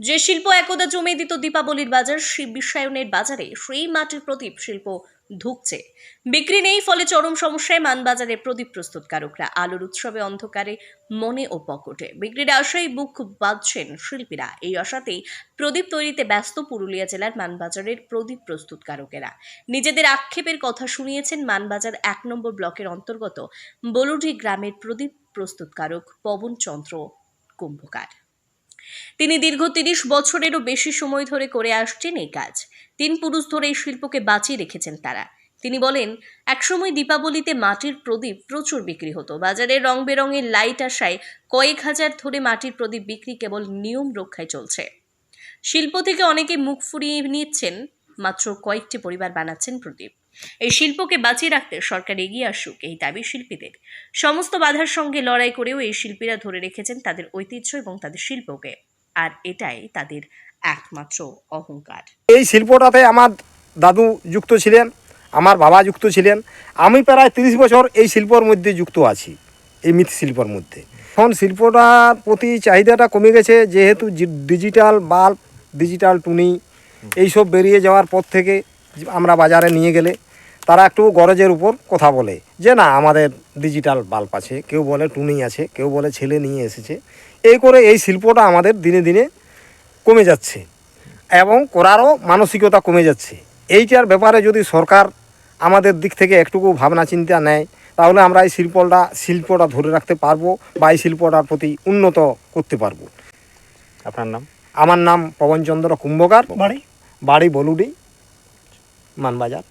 যে শিল্প একদা জমে দিত দীপাবলির বাজার সেই বিশ্বায়নের বাজারে সেই মাটির প্রদীপ শিল্প ধুকছে। বিক্রি নেই, ফলে চরম সমস্যায় মানবাজারের প্রদীপ প্রস্তুতকারকরা। আলোর উৎসবে অন্ধকারে মনে ও পকেটে। বিক্রির আশায় বুক বাঁধছেন শিল্পীরা। এই আশাতেই প্রদীপ তৈরিতে ব্যস্ত পুরুলিয়া জেলার মানবাজারের প্রদীপ প্রস্তুতকারকেরা। নিজেদের আক্ষেপের কথা শুনিয়েছেন মানবাজার এক নম্বর ব্লকের অন্তর্গত বলুডি গ্রামের প্রদীপ প্রস্তুতকারক পবন চন্দ্র কুম্ভকার। তিনি দীর্ঘ তিরিশ বছরেরও বেশি সময় ধরে করে আসছেন এই কাজ। তিন পুরুষ ধরে এই শিল্পকে বাঁচিয়ে রেখেছেন তারা। তিনি বলেন, একসময় দীপাবলিতে মাটির প্রদীপ প্রচুর বিক্রি হতো। বাজারে রং বেরঙের লাইট আসায় কয়েক হাজার ধরে মাটির প্রদীপ বিক্রি কেবল নিয়ম রক্ষায় চলছে। শিল্প থেকে অনেকে মুখ ফুরিয়ে নিচ্ছেন, মাত্র কয়েকটি পরিবার বানাচ্ছেন প্রদীপ। এই শিল্পকে বাঁচিয়ে রাখতে সরকার এগিয়ে আসুক, এই দাবি শিল্পীদের। সমস্ত বাধার সঙ্গে লড়াই করেও এই শিল্পীরা ধরে রেখেছেন তাদের ঐতিহ্য এবং তাদের শিল্পকে। আর এটাই তাদের একমাত্র অহংকার। এই শিল্পটাতে আমার দাদু যুক্ত ছিলেন, আমার বাবা যুক্ত ছিলেন। আমি প্রায় তিরিশ বছর এই শিল্পর মধ্যে যুক্ত আছি, এই মৃৎশিল্পর মধ্যে। এখন শিল্পটার প্রতি চাহিদাটা কমে গেছে, যেহেতু ডিজিটাল বাল্ব ডিজিটাল টুনি, এইসব বেরিয়ে যাওয়ার পর থেকে আমরা বাজারে নিয়ে গেলে তারা একটু গরজের উপর কথা বলে যে না আমাদের ডিজিটাল বাল্ব আছে কেউ বলে টুনি আছে কেউ বলে ছেলে নিয়ে এসেছে। এই করে এই শিল্পটা আমাদের দিনে দিনে কমে যাচ্ছে এবং করারও মানসিকতা কমে যাচ্ছে। এইটার ব্যাপারে যদি সরকার আমাদের দিক থেকে একটুকু ভাবনা চিন্তা নেয় তাহলে আমরা এই শিল্পটা শিল্পটা ধরে রাখতে পারব বা এই শিল্পটার প্রতি উন্নত করতে পারব। আপনার নাম? আমার নাম পবনচন্দ্র কুম্ভকার। বাড়ি? বাড়ি বলুডি মানবাজার।